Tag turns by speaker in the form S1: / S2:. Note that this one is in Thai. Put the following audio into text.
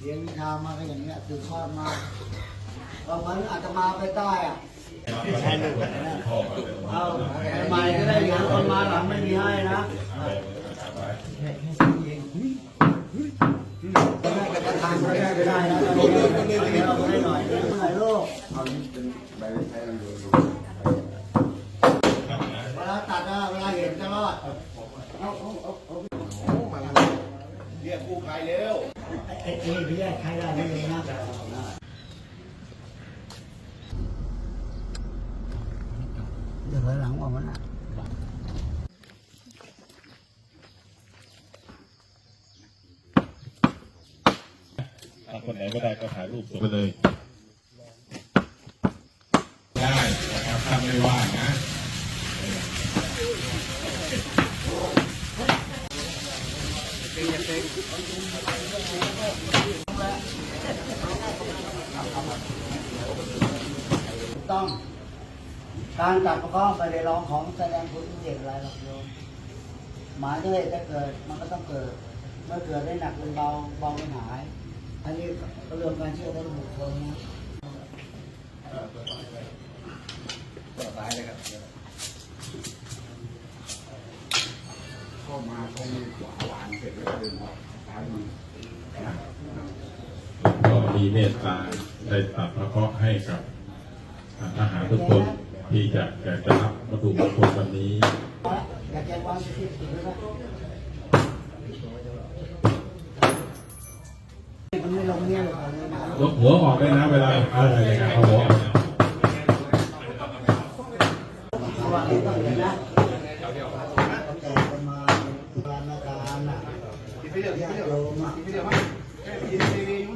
S1: เรียนวิชามาก็อย่างเงี้ยคือทอดมาบางวันอาจจะมาไปใต้อะเอาใหม่ก็ได้เหรียญคนมาหลังไม่มีให้นะได้ก็จะทานไม่ได้ก็ได้นะเราให้หน่อยหน่อยลูกเวลาตัดนะเวลาเห็นจะรอด
S2: เรียกกู้ภัยเร็ว
S1: ไอ้ไอ้พี่แยกใครได้ไม่มีนะเดี๋ยวหลังออกมานะ
S3: ถ้าคนไหนก็ได้ก็ถ่ายรูปส่งไปเลย ได้นะครับถ้าไม่ว่างนะ
S1: ถูกต้อง การจับประคองไปในร้องของแสดงผลเด็กอะไรหรอกโยมหมายถึงจะเกิดมันก็ต้องเกิด เมื่อเกิดได้หนักเป็นเบาเบาเป็นหาย อันนี้ก็เรื่องการเชื่อท่าบุคคลนะ
S2: เข้ามาตรงขวาหวานเสร็จแล้วเดินออกซ้ายมือ
S3: ก็มีเมตตาได้ตัดพระเคราะห์ให้กับทหารทุกคนที่จะอยากจะรับวัตถุมงคลวันนี้
S1: อยากจะวางสถิติด้วยนะมันไม่ลงเนี่ยหรอกเลยนะ
S3: ยกหัวออกได้นะเวลาเอาอะไรเลยครับเอาหัวออก
S1: เดี๋ยวเเดี๋ยวมเดี๋วมาแค่ทีอยู่